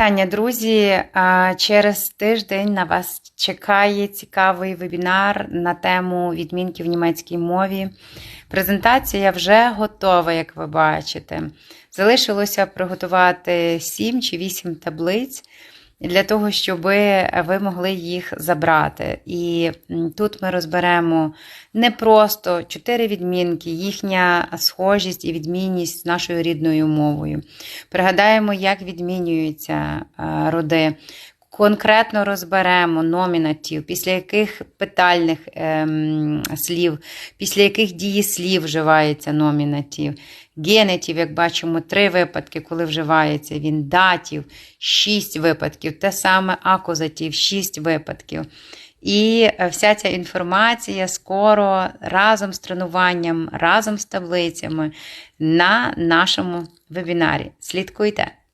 Вітання, друзі! Через тиждень на вас чекає цікавий вебінар на тему відмінки в німецькій мові. Презентація вже готова, як ви бачите. Залишилося приготувати 7 чи 8 таблиць для того, щоб ви могли їх забрати. І тут ми розберемо не просто чотири відмінки, їхня схожість і відмінність з нашою рідною мовою. Пригадаємо, як відмінюються е, роди. Конкретно розберемо номінатив, після яких питальних ем, слів, після яких дієслів вживається номінатив. Генетів, як бачимо, три випадки, коли вживається він, датів, шість випадків, те саме акузатив, шість випадків. І е, вся ця інформація скоро разом з тренуванням, разом з таблицями на нашому вебінарі. Слідкуйте!